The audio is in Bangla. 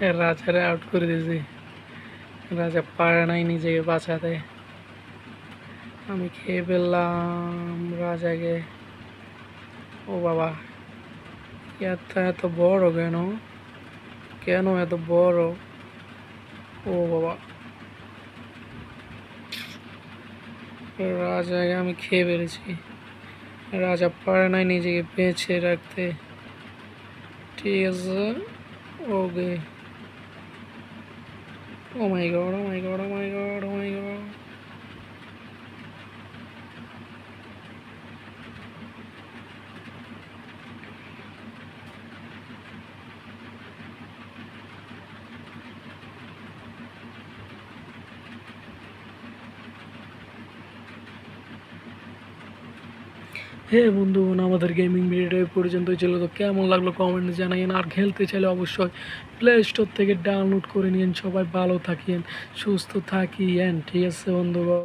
রাজারে আউট করে দিয়েছি। রাজা পারে নাই নিজেকে বাঁচাতে। আমি খেয়ে ফেললাম রাজাকে। ও বাবা, এত এত বড় কেন? কেন এত বড়? ও বাবা। রাজাকে আমি খেয়ে ফেলেছি। রাজা পারে নাই নিজেকে বেঁচে রাখতে। ঠিক আছে। Okay. Oh my god, oh my god, oh my god. হে বন্ধুগণ, আমাদের গেমিং ভিডিওটা পর্যন্ত ছিল তো কেমন লাগল কমেন্ট জানাইন আর খেলতে চাইলে অবশ্যই প্লে স্টোর থেকে ডাউনলোড করে নিন সবাই ভালো থাকিয়েন সুস্থ থাকিয়েন ঠিক আছে বন্ধুগণ।